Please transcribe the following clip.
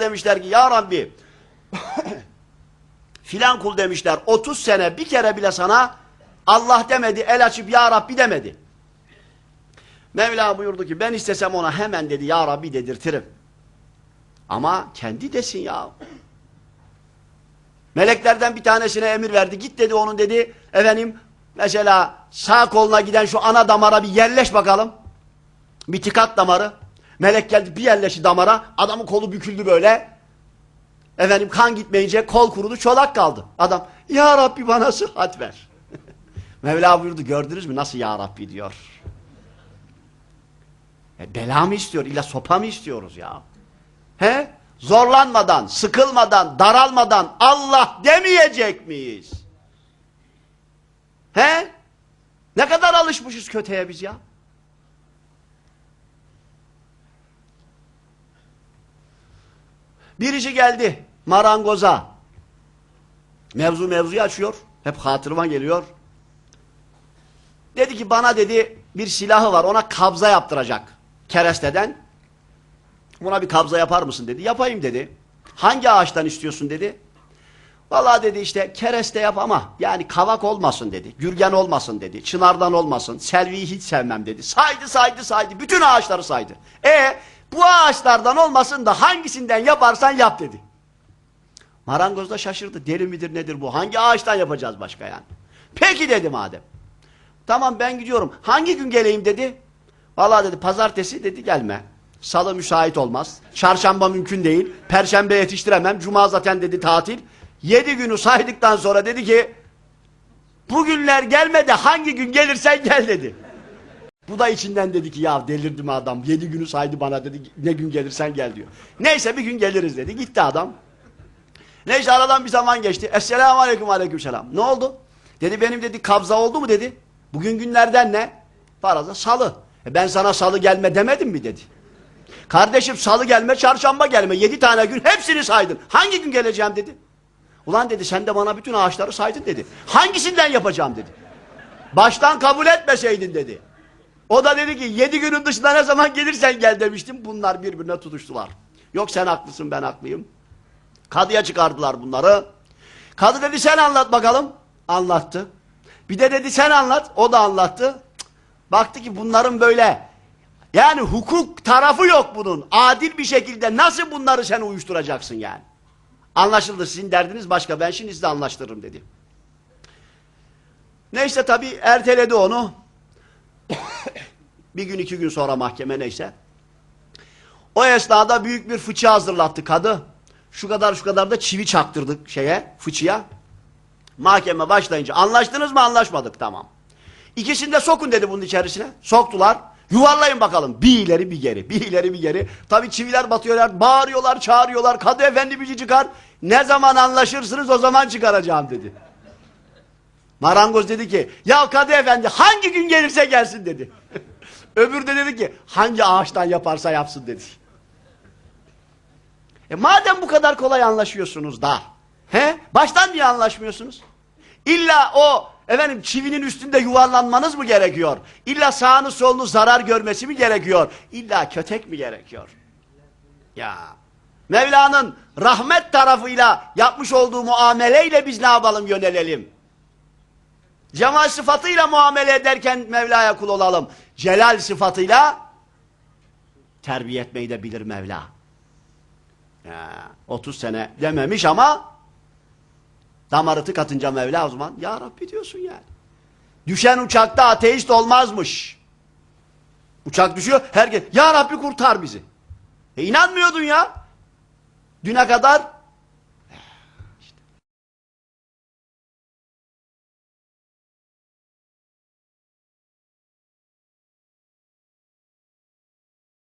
demişler ki ya Rabbi filan kul demişler 30 sene bir kere bile sana Allah demedi el açıp ya Rabbi demedi. Mevla buyurdu ki ben istesem ona hemen dedi ya Rabbi dedirtirim. Ama kendi desin ya. Meleklerden bir tanesine emir verdi. Git dedi onun dedi efendim mesela sağ koluna giden şu ana damara bir yerleş bakalım. Bir tikat damarı. Melek geldi bir yerleşti damara. Adamın kolu büküldü böyle. Efendim kan gitmeyince kol kurudu çolak kaldı. Adam ya Rabbi bana sıhhat ver. Mevla buyurdu gördünüz mü nasıl ya Rabbi diyor. E, bela mı istiyor? İlla sopa mı istiyoruz ya? He? Zorlanmadan, sıkılmadan, daralmadan Allah demeyecek miyiz? He? Ne kadar alışmışız kötüye biz ya? Birisi geldi marangoza. Mevzu mevzuyu açıyor. Hep hatırıma geliyor. Dedi ki bana dedi bir silahı var ona kabza yaptıracak. Keresteden. Buna bir kabza yapar mısın dedi. Yapayım dedi. Hangi ağaçtan istiyorsun dedi. Vallahi dedi işte kereste yap ama yani kavak olmasın dedi. Gürgen olmasın dedi. Çınardan olmasın. Selviyi hiç sevmem dedi. Saydı saydı saydı. Bütün ağaçları saydı. E bu ağaçlardan olmasın da hangisinden yaparsan yap dedi. Marangoz da şaşırdı. Deli midir nedir bu? Hangi ağaçtan yapacağız başka yani? Peki dedi madem. Tamam ben gidiyorum. Hangi gün geleyim dedi. Vallahi dedi pazartesi dedi gelme. Salı müsait olmaz. Çarşamba mümkün değil. Perşembe yetiştiremem. Cuma zaten dedi tatil. Yedi günü saydıktan sonra dedi ki bugünler gelme de hangi gün gelirsen gel dedi. Bu da içinden dedi ki ya delirdi mi adam. Yedi günü saydı bana dedi ne gün gelirsen gel diyor. Neyse bir gün geliriz dedi. Gitti adam. Neyse aradan bir zaman geçti. Esselamu aleyküm aleyküm selam. Ne oldu? Dedi benim dedi kabza oldu mu dedi. Bugün günlerden ne? Faraza salı. E ben sana salı gelme demedim mi dedi. Kardeşim salı gelme çarşamba gelme. Yedi tane gün hepsini saydın. Hangi gün geleceğim dedi. Ulan dedi sen de bana bütün ağaçları saydın dedi. Hangisinden yapacağım dedi. Baştan kabul etmeseydin dedi. O da dedi ki yedi günün dışında ne zaman gelirsen gel demiştim. Bunlar birbirine tutuştular. Yok sen haklısın ben haklıyım. Kadıya çıkardılar bunları. Kadı dedi sen anlat bakalım. Anlattı. Bir de dedi sen anlat. O da anlattı. Baktı ki bunların böyle yani hukuk tarafı yok bunun. Adil bir şekilde nasıl bunları sen uyuşturacaksın yani. Anlaşıldı sizin derdiniz başka ben şimdi size anlaştırırım dedi. Neyse tabi erteledi onu. Bir gün iki gün sonra mahkeme neyse. O esnada büyük bir fıçı hazırlattı kadı. Şu kadar şu kadar da çivi çaktırdık şeye fıçıya. Mahkeme başlayınca anlaştınız mı anlaşmadık tamam. İkisini de sokun dedi bunun içerisine. Soktular. Yuvarlayın bakalım. Bir ileri bir geri. Bir ileri bir geri. Tabi çiviler batıyorlar. Bağırıyorlar çağırıyorlar. Kadı efendi bizi çıkar. Ne zaman anlaşırsınız o zaman çıkaracağım dedi. Marangoz dedi ki ya Kadı efendi hangi gün gelirse gelsin dedi. Öbür de dedi ki hangi ağaçtan yaparsa yapsın dedi. E madem bu kadar kolay anlaşıyorsunuz da he baştan niye anlaşmıyorsunuz? İlla o efendim çivinin üstünde yuvarlanmanız mı gerekiyor? İlla sağını solunu zarar görmesi mi gerekiyor? İlla kötek mi gerekiyor? Ya Mevla'nın rahmet tarafıyla yapmış olduğu muameleyle biz ne yapalım yönelelim? Cemal sıfatıyla muamele ederken Mevla'ya kul olalım. Celal sıfatıyla terbiye etmeyi de bilir Mevla. Ya, 30 sene dememiş ama damarı tıkatınca Mevla o zaman Ya Rabbi diyorsun yani. Düşen uçakta ateist olmazmış. Uçak düşüyor herkes Ya Rabbi kurtar bizi. E inanmıyordun ya. Düne kadar